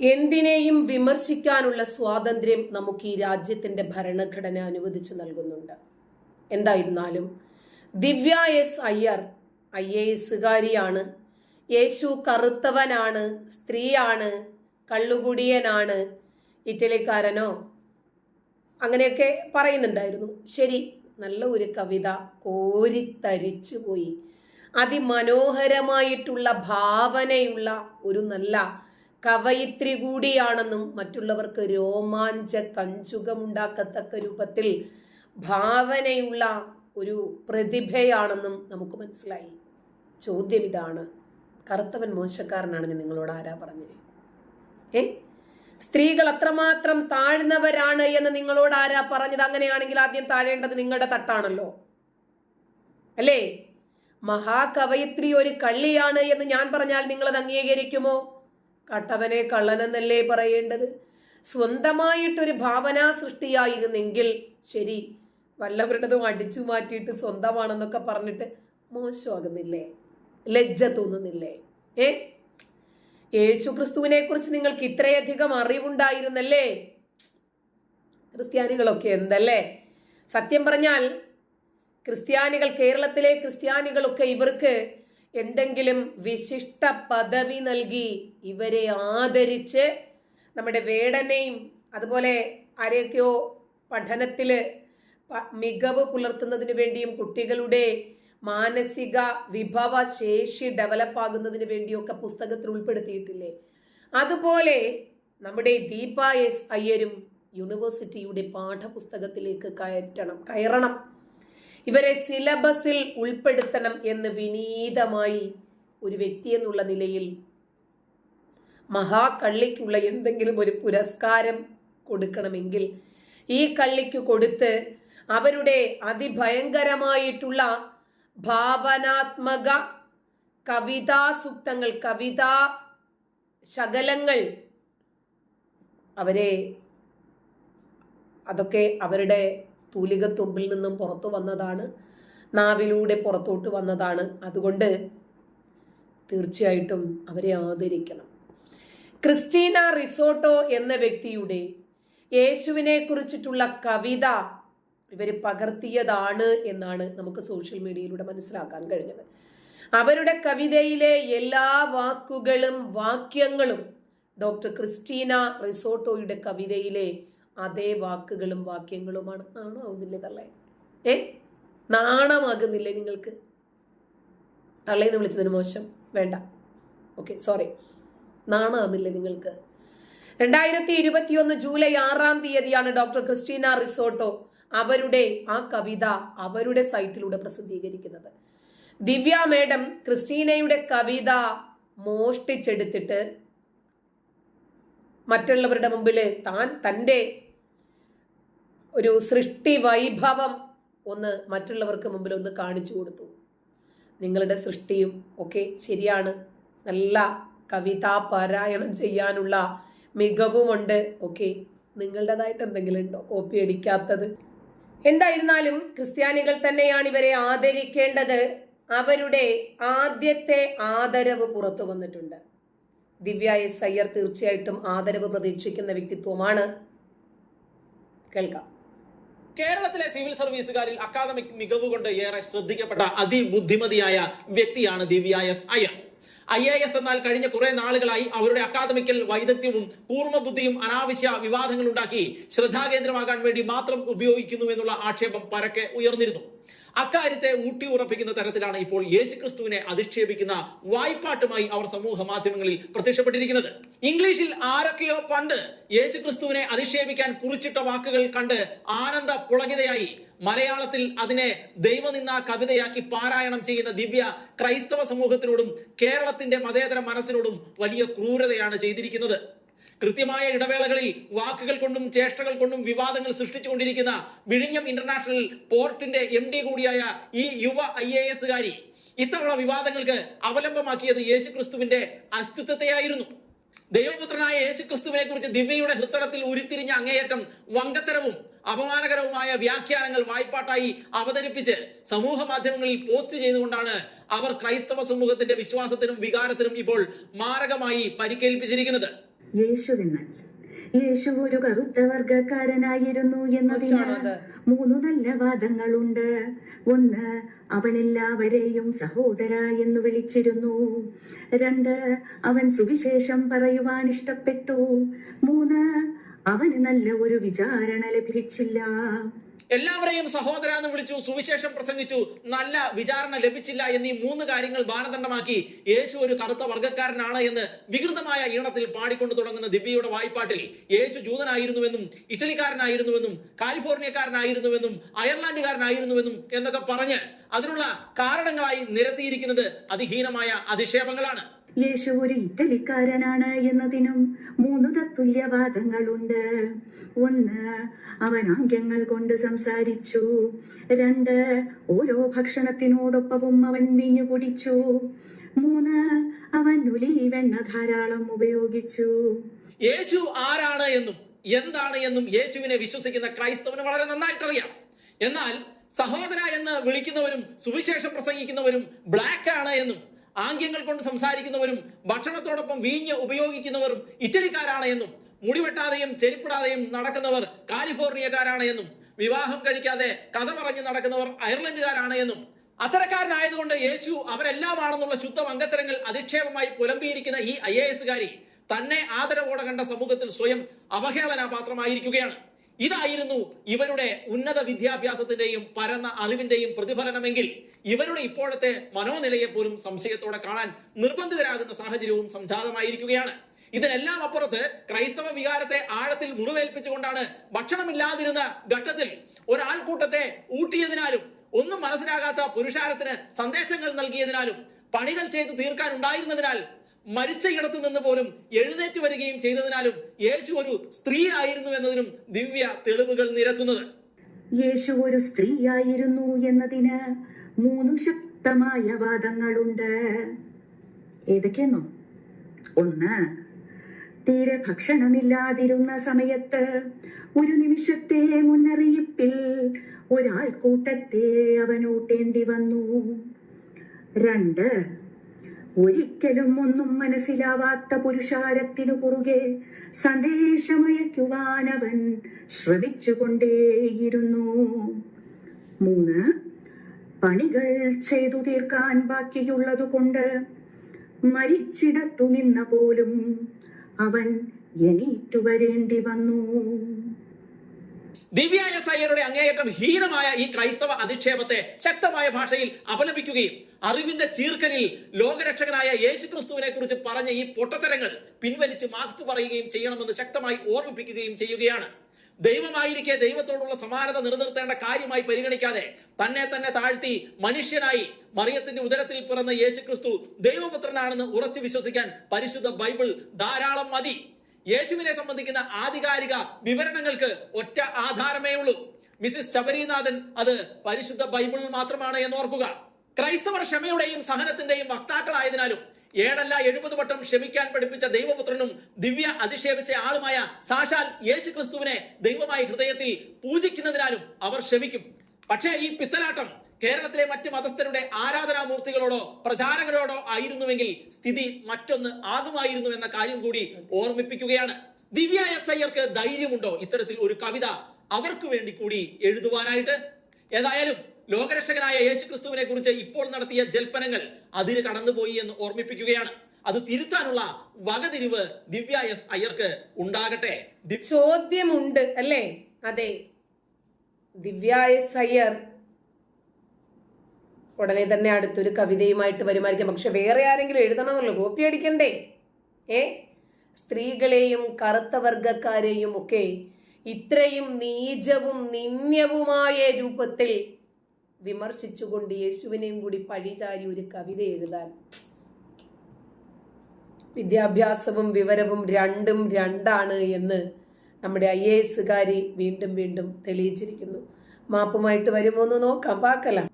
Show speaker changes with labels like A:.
A: എന്തിനേയും വിമർശിക്കാനുള്ള സ്വാതന്ത്ര്യം നമുക്ക് ഈ രാജ്യത്തിന്റെ ഭരണഘടന അനുവദിച്ചു നൽകുന്നുണ്ട്. എന്തായിരുന്നാലും Divya S Iyer I A എസുകാരിയാണ് യേശു കറുത്തവനാണ് സ്ത്രീയാണ് കള്ളുകുടിയനാണ് ഇറ്റലിക്കാരനോ? അങ്ങനെയൊക്കെ പറയുന്നുണ്ടായിരുന്നു. ശരി നല്ല ഒരു കവിത കോരിത്തരിച്ചു പോയി. അതിമനോഹരമായിട്ടുള്ള ഭാവനയുള്ള ഒരു നല്ല കവയിത്രി കൂടിയാണെന്നും മറ്റുള്ളവർക്ക് രോമാഞ്ച കഞ്ചുകമുണ്ടാക്കത്തക്ക രൂപത്തിൽ ഭാവനയുള്ള ഒരു പ്രതിഭയാണെന്നും നമുക്ക് മനസ്സിലായി. ചോദ്യം ഇതാണ്. കറുത്തവൻ മോശക്കാരനാണെന്ന് നിങ്ങളോട് ആരാ പറഞ്ഞത്? ഏ? സ്ത്രീകൾ അത്രമാത്രം താഴ്ന്നവരാണ് എന്ന് നിങ്ങളോട് ആരാ പറഞ്ഞത്? അങ്ങനെയാണെങ്കിൽ ആദ്യം താഴേണ്ടത് നിങ്ങളുടെ തട്ടാണല്ലോ. അല്ലേ? മഹാകവയിത്രി ഒരു കള്ളിയാണ് എന്ന് ഞാൻ പറഞ്ഞാൽ നിങ്ങൾ അത് അംഗീകരിക്കുമോ? കട്ടവനെ കള്ളനെന്നല്ലേ പറയേണ്ടത്? സ്വന്തമായിട്ടൊരു ഭാവനാ സൃഷ്ടിയായിരുന്നെങ്കിൽ ശരി വല്ലവരുടേതും അടിച്ചു മാറ്റിയിട്ട് സ്വന്തമാണെന്നൊക്കെ പറഞ്ഞിട്ട് മോശമാകുന്നില്ലേ? ലജ്ജ തോന്നുന്നില്ലേ? ഏ? യേശു ക്രിസ്തുവിനെ കുറിച്ച് നിങ്ങൾക്ക് ഇത്രയധികം അറിവുണ്ടായിരുന്നല്ലേ? ക്രിസ്ത്യാനികളൊക്കെ എന്തല്ലേ? സത്യം പറഞ്ഞാൽ ക്രിസ്ത്യാനികൾ കേരളത്തിലെ ക്രിസ്ത്യാനികളൊക്കെ ഇവർക്ക് എന്തെങ്കിലും വിശിഷ്ട പദവി നൽകി ഇവരെ ആദരിച്ച് നമ്മുടെ വേടനെയും അതുപോലെ ആരെയൊക്കെയോ പഠനത്തിൽ മികവ് പുലർത്തുന്നതിന് വേണ്ടിയും കുട്ടികളുടെ മാനസിക വിഭവ ശേഷി ഡെവലപ്പ് ആകുന്നതിന് വേണ്ടിയൊക്കെ പുസ്തകത്തിൽ ഉൾപ്പെടുത്തിയിട്ടില്ലേ? അതുപോലെ നമ്മുടെ ദീപ എസ് അയ്യരും യൂണിവേഴ്സിറ്റിയുടെ പാഠപുസ്തകത്തിലേക്ക് കയറ്റണം കയറണം. ഇവരെ സിലബസിൽ ഉൾപ്പെടുത്തണം എന്ന് വിനീതമായി ഒരു വ്യക്തി എന്നുള്ള നിലയിൽ മഹാകള്ളിക്കുള്ള എന്തെങ്കിലും ഒരു പുരസ്കാരം കൊടുക്കണമെങ്കിൽ ഈ കള്ളിക്ക് കൊടുത്ത് അവരുടെ അതിഭയങ്കരമായിട്ടുള്ള ഭാവനാത്മക കവിതാസുക്തങ്ങൾ കവിതാ ശകലങ്ങൾ അവരെ അതൊക്കെ അവരുടെ തൂലികത്തുമ്പിൽ നിന്നും പുറത്തു വന്നതാണ്. നാവിലൂടെ പുറത്തോട്ട് വന്നതാണ്. അതുകൊണ്ട് തീർച്ചയായിട്ടും അവരെ ആദരിക്കണം. ക്രിസ്റ്റീന റിസോട്ടോ എന്ന വ്യക്തിയുടെ യേശുവിനെ കുറിച്ചിട്ടുള്ള കവിത ഇവർ പകർത്തിയതാണ് എന്നാണ് നമുക്ക് സോഷ്യൽ മീഡിയയിലൂടെ മനസ്സിലാക്കാൻ കഴിഞ്ഞത്. അവരുടെ കവിതയിലെ എല്ലാ വാക്കുകളും വാക്യങ്ങളും ഡോക്ടർ ക്രിസ്റ്റീന റിസോട്ടോയുടെ കവിതയിലെ അതേ വാക്കുകളും വാക്യങ്ങളുമാണ് നാണമാവുന്നില്ലേ തള്ളേ ഏ? നാണമാകുന്നില്ലേ നിങ്ങൾക്ക്? തള്ളേന്ന് വിളിച്ചതിന് മോശം. വേണ്ട. Okay sorry. നാണമാകുന്നില്ലേ നിങ്ങൾക്ക്? രണ്ടായിരത്തി ഇരുപത്തിയൊന്ന് ജൂലൈ ആറാം തീയതിയാണ് ഡോക്ടർ ക്രിസ്റ്റീന റിസോർട്ടോ അവരുടെ ആ കവിത അവരുടെ സൈറ്റിലൂടെ പ്രസിദ്ധീകരിക്കുന്നത്. ദിവ്യ മേഡം ക്രിസ്റ്റീനയുടെ കവിത മോഷ്ടിച്ചെടുത്തിട്ട് മറ്റുള്ളവരുടെ മുമ്പിൽ താൻ തന്റെ ഒരു സൃഷ്ടി വൈഭവം ഒന്ന് മറ്റുള്ളവർക്ക് മുമ്പിൽ ഒന്ന് കാണിച്ചു കൊടുത്തു. നിങ്ങളുടെ സൃഷ്ടിയും ഒക്കെ ശരിയാണ്. നല്ല കവിതാ പാരായണം ചെയ്യാനുള്ള മികവുമുണ്ട് ഓക്കെ നിങ്ങളുടേതായിട്ട് എന്തെങ്കിലും ഉണ്ടോ കോപ്പി അടിക്കാത്തത്? എന്തായിരുന്നാലും ക്രിസ്ത്യാനികൾ തന്നെയാണ് ഇവരെ ആദരിക്കേണ്ടത്. അവരുടെ ആദ്യത്തെ ആദരവ് പുറത്തു വന്നിട്ടുണ്ട്. ദിവ്യ എസ് അയ്യർ തീർച്ചയായിട്ടും ആദരവ് പ്രതീക്ഷിക്കുന്ന വ്യക്തിത്വമാണ്. കേൾക്കാം.
B: കേരളത്തിലെ സിവിൽ സർവീസുകാരിൽ അക്കാദമിക് മികവ് കൊണ്ട് ഏറെ ശ്രദ്ധിക്കപ്പെട്ട അതിബുദ്ധിമതിയായ വ്യക്തിയാണ് Divya S Iyer. I A S എന്നാൽ കഴിഞ്ഞ കുറെ നാളുകളായി അവരുടെ അക്കാദമിക്കൽ വൈദഗ്ധ്യവും കൂർമ്മബുദ്ധിയും അനാവശ്യ വിവാദങ്ങൾ ഉണ്ടാക്കി ശ്രദ്ധാകേന്ദ്രമാകാൻ വേണ്ടി മാത്രം ഉപയോഗിക്കുന്നു എന്നുള്ള ആക്ഷേപം പരക്കെ ഉയർന്നിരുന്നു. അക്കാര്യത്തെ ഊട്ടി ഉറപ്പിക്കുന്ന തരത്തിലാണ് ഇപ്പോൾ യേശുക്രിസ്തുവിനെ അധിക്ഷേപിക്കുന്ന വായ്പാട്ടുമായി അവർ സമൂഹ മാധ്യമങ്ങളിൽ പ്രത്യക്ഷപ്പെട്ടിരിക്കുന്നത്. ഇംഗ്ലീഷിൽ ആരൊക്കെയോ പണ്ട് യേശുക്രിസ്തുവിനെ അധിക്ഷേപിക്കാൻ കുറിച്ചിട്ട വാക്കുകൾ കണ്ട് ആനന്ദ പുളകിതയായി. മലയാളത്തിൽ അതിനെ ദൈവനിന്ന കവിതയാക്കി പാരായണം ചെയ്യുന്ന ദിവ്യ ക്രൈസ്തവ സമൂഹത്തിനോടും കേരളത്തിന്റെ മതേതര മനസ്സിനോടും വലിയ ക്രൂരതയാണ് ചെയ്തിരിക്കുന്നത്. കൃത്യമായ ഇടവേളകളിൽ വാക്കുകൾ കൊണ്ടും ചേഷ്ടകൾ കൊണ്ടും വിവാദങ്ങൾ സൃഷ്ടിച്ചുകൊണ്ടിരിക്കുന്ന വിഴിഞ്ഞം ഇന്റർനാഷണൽ പോർട്ടിന്റെ എം കൂടിയായ ഈ യുവ ഐ എ എസുകാരി ഇത്തവണ വിവാദങ്ങൾക്ക് അവലംബമാക്കിയത് യേശുക്രിസ്തുവിന്റെ അസ്തിത്വത്തെയായിരുന്നു. ദൈവപുത്രനായ യേശുക്രിസ്തുവിനെ കുറിച്ച് ദിവ്യയുടെ ഹൃത്തടത്തിൽ ഉരുത്തിരിഞ്ഞ അങ്ങേയറ്റം വങ്കത്തരവും അപമാനകരവുമായ വ്യാഖ്യാനങ്ങൾ വായ്പാട്ടായി അവതരിപ്പിച്ച് സമൂഹ മാധ്യമങ്ങളിൽ പോസ്റ്റ് ചെയ്തുകൊണ്ടാണ് അവർ ക്രൈസ്തവ സമൂഹത്തിന്റെ വിശ്വാസത്തിനും വികാരത്തിനും ഇപ്പോൾ മാരകമായി പരിക്കേൽപ്പിച്ചിരിക്കുന്നത്.
C: യേശു എന്നാൽ യേശു ഒരു കറുത്ത വർഗക്കാരനായിരുന്നു
A: എന്നതിനാൽ?
C: മൂന്നു നല്ല വാദങ്ങളുണ്ട്. ഒന്ന് അവൻ എല്ലാവരെയും സഹോദര എന്ന് വിളിച്ചിരുന്നു. രണ്ട് അവൻ സുവിശേഷം പറയുവാൻ ഇഷ്ടപ്പെട്ടു. മൂന്ന് അവന് നല്ല ഒരു വിചാരണ ലഭിച്ചില്ല.
B: എല്ലാവരെയും സഹോദര എന്ന് വിളിച്ചു സുവിശേഷം പ്രസംഗിച്ചു. നല്ല വിചാരണ ലഭിച്ചില്ല എന്നീ മൂന്ന് കാര്യങ്ങൾ മാനദണ്ഡമാക്കി യേശു ഒരു കറുത്ത വർഗക്കാരനാണ് എന്ന് വികൃതമായ ഈണത്തിൽ പാടിക്കൊണ്ടു തുടങ്ങുന്ന ദിവ്യയുടെ വായ്പാട്ടിൽ യേശു ജൂതനായിരുന്നുവെന്നും ഇറ്റലിക്കാരനായിരുന്നുവെന്നും കാലിഫോർണിയക്കാരനായിരുന്നുവെന്നും അയർലാൻഡുകാരനായിരുന്നുവെന്നും എന്നൊക്കെ പറഞ്ഞ് അതിനുള്ള കാരണങ്ങളായി നിരത്തിയിരിക്കുന്നത് അതിഹീനമായ അധിക്ഷേപങ്ങളാണ്.
C: യേശു ഒരു ഇറ്റലിക്കാരനാണ് എന്നതിനും മൂന്ന് തത്തുല്യവാദങ്ങളുണ്ട്. ഒന്ന് അവൻ ആംഗ്യങ്ങൾ കൊണ്ട് സംസാരിച്ചു. രണ്ട് ഓരോ ഭക്ഷണത്തിനോടൊപ്പവും അവൻ വീഞ്ഞു കുടിച്ചു. മൂന്ന് അവൻ ഒലീവെണ്ണ ധാരാളം ഉപയോഗിച്ചു.
B: യേശു ആരാണ് എന്നും എന്താണ് എന്നും യേശുവിനെ വിശ്വസിക്കുന്ന ക്രൈസ്തവന് വളരെ നന്നായിട്ടറിയാം. എന്നാൽ സഹോദര എന്ന് വിളിക്കുന്നവരും സുവിശേഷം പ്രസംഗിക്കുന്നവരും ബ്ലാക്ക് ആണ് എന്നും ആംഗ്യങ്ങൾ കൊണ്ട് സംസാരിക്കുന്നവരും ഭക്ഷണത്തോടൊപ്പം വീഞ്ഞ് ഉപയോഗിക്കുന്നവരും ഇറ്റലിക്കാരാണ് എന്നും മുടിവെട്ടാതെയും ചെരുപ്പിടാതെയും നടക്കുന്നവർ കാലിഫോർണിയക്കാരാണ് എന്നും വിവാഹം കഴിക്കാതെ കഥ പറഞ്ഞ് നടക്കുന്നവർ അയർലൻഡുകാരാണ് എന്നും അത്തരക്കാരനായതുകൊണ്ട് യേശു അവരെല്ലാമാണെന്നുള്ള ശുദ്ധ അംഗത്തരങ്ങൾ അധിക്ഷേപമായി പുലമ്പിയിരിക്കുന്ന ഈ ഐ എ എസുകാരി തന്നെ ആദരവോടെ കണ്ട സമൂഹത്തിൽ സ്വയം അവഹേളന പാത്രമായിരിക്കുകയാണ് ഇതായിരുന്നു ഇവരുടെ ഉന്നത വിദ്യാഭ്യാസത്തിന്റെയും പരന്ന അറിവിന്റെയും പ്രതിഫലനമെങ്കിൽ ഇവരുടെ ഇപ്പോഴത്തെ മനോനിലയെ പോലും സംശയത്തോടെ കാണാൻ നിർബന്ധിതരാകുന്ന സാഹചര്യവും സംജാതമായിരിക്കുകയാണ്. ഇതിനെല്ലാം അപ്പുറത്ത് ക്രൈസ്തവ വികാരത്തെ ആഴത്തിൽ മുറിവേൽപ്പിച്ചുകൊണ്ടാണ് ഭക്ഷണമില്ലാതിരുന്ന ഘട്ടത്തിൽ ഒരാൾക്കൂട്ടത്തെ ഊട്ടിയതിനാലും ഒന്നും മനസ്സിലാകാത്ത പുരുഷാരത്തിന് സന്ദേശങ്ങൾ നൽകിയതിനാലും പണികൾ ചെയ്തു തീർക്കാൻ ഉണ്ടായിരുന്നതിനാൽ മരിച്ച ഇടത്ത് നിന്ന് പോലും എഴുന്നേറ്റ് വരികയും ചെയ്തതിനാലും യേശു ഒരു സ്ത്രീ ആയിരുന്നു എന്നതിനും ദിവ്യ തെളിവുകൾ നിരത്തുന്നത്.
C: യേശു ഒരു സ്ത്രീയായിരുന്നു എന്നതിന് മൂന്നും ശക്തമായ വാദങ്ങളുണ്ട്. ഏതൊക്കെയെന്നോ? ഒന്ന് തീരെ ഭക്ഷണമില്ലാതിരുന്ന സമയത്ത് ഒരു നിമിഷത്തെ മുന്നറിയിപ്പിൽ ഒരാൾക്കൂട്ടത്തെ അവനൂട്ടേണ്ടി വന്നു. രണ്ട് ഒരിക്കലും ഒന്നും മനസ്സിലാവാത്ത പുരുഷാരത്തിനു കുറുകെ സന്ദേശമയക്കുവാനവൻ ശ്രമിച്ചുകൊണ്ടേയിരുന്നു മൂന്ന് പണികൾ ചെയ്തു തീർക്കാൻ ബാക്കിയുള്ളതുകൊണ്ട് മരിച്ചിടത്തു നിന്ന പോലും അവൻ എണീറ്റു വരേണ്ടി വന്നു.
B: ദിവ്യ എസ് അങ്ങേയറ്റം ഹീനമായ ഈ ക്രൈസ്തവ അധിക്ഷേപത്തെ ശക്തമായ ഭാഷയിൽ അപലപിക്കുകയും അറിവിന്റെ ചീർക്കലിൽ ലോകരക്ഷകനായ യേശു ക്രിസ്തുവിനെ കുറിച്ച് പറഞ്ഞ ഈ പൊട്ടത്തരങ്ങൾ പിൻവലിച്ച് മാപ്പ് പറയുകയും ചെയ്യണമെന്ന് ശക്തമായി ഓർമ്മിപ്പിക്കുകയും ചെയ്യുകയാണ്. ദൈവമായിരിക്കെ ദൈവത്തോടുള്ള സമാനത നിലനിർത്തേണ്ട കാര്യമായി പരിഗണിക്കാതെ തന്നെ തന്നെ താഴ്ത്തി മനുഷ്യനായി മറിയത്തിന്റെ ഉദരത്തിൽ പിറന്ന യേശുക്രിസ്തു ദൈവപുത്രനാണെന്ന് ഉറച്ചു വിശ്വസിക്കാൻ പരിശുദ്ധ ബൈബിൾ ധാരാളം മതി. യേശുവിനെ സംബന്ധിക്കുന്ന ആധികാരിക വിവരണങ്ങൾക്ക് ഒറ്റ ആധാരമേ ഉള്ളൂ. മിസിസ് ശബരിനാഥൻ അത് പരിശുദ്ധ ബൈബിൾ മാത്രമാണ് എന്ന് ഓർക്കുക. ക്രൈസ്തവർ ക്ഷമയുടെയും സഹനത്തിന്റെയും വക്താക്കളായതിനാലും ഏഴല്ല എഴുപത് വട്ടം ക്ഷമിക്കാൻ പഠിപ്പിച്ച ദൈവപുത്രനും ദിവ്യ അധിക്ഷേപിച്ച ആളുമായ സാക്ഷാൽ യേശു ക്രിസ്തുവിനെ ദൈവമായി ഹൃദയത്തിൽ പൂജിക്കുന്നതിനാലും അവർ ക്ഷമിക്കും. പക്ഷേ ഈ പിത്തലാട്ടം കേരളത്തിലെ മറ്റ് മതസ്ഥരുടെ ആരാധനാമൂർത്തികളോടോ പ്രചാരകരോടോ ആയിരുന്നുവെങ്കിൽ സ്ഥിതി മറ്റൊന്ന് ആകുമായിരുന്നു എന്ന കാര്യം കൂടി ഓർമ്മിപ്പിക്കുകയാണ്. ദിവ്യ എസ് അയ്യർക്ക് ധൈര്യമുണ്ടോ? ഇത്തരത്തിൽ ഒരു കവിത അവർക്ക് വേണ്ടി കൂടി എഴുതുവാനായിട്ട്. ഏതായാലും ലോകരക്ഷകനായ യേശു ക്രിസ്തുവിനെ കുറിച്ച് ഇപ്പോൾ നടത്തിയ ജൽപ്പനങ്ങൾ അതിന് കടന്നുപോയി എന്ന് ഓർമ്മിപ്പിക്കുകയാണ്. അത് തിരുത്താനുള്ള വകതിരിവ് ദിവ്യ എസ് അയ്യർക്ക് ഉണ്ടാകട്ടെ?
A: ചോദ്യമുണ്ട് അല്ലേ? അതെ. ദിവ്യ എസ് അയ്യർ ഉടനെ തന്നെ അടുത്തൊരു കവിതയുമായിട്ട് വരുമായിരിക്കും. പക്ഷെ വേറെ ആരെങ്കിലും എഴുതണമല്ലോ? കോപ്പി അടിക്കണ്ടേ? ഏ? സ്ത്രീകളെയും കറുത്ത വർഗക്കാരെയും ഒക്കെ ഇത്രയും നീചവും നിന്ദ്യവുമായ രൂപത്തിൽ വിമർശിച്ചുകൊണ്ട് യേശുവിനെയും കൂടി പഴിചാരി ഒരു കവിത എഴുതാൻ. വിദ്യാഭ്യാസവും വിവരവും രണ്ടും രണ്ടാണ് എന്ന് നമ്മുടെ ഐ എ എസുകാരി വീണ്ടും വീണ്ടും തെളിയിച്ചിരിക്കുന്നു. മാപ്പുമായിട്ട് വരുമോ എന്ന് നോക്കാം. പാക്കലാം.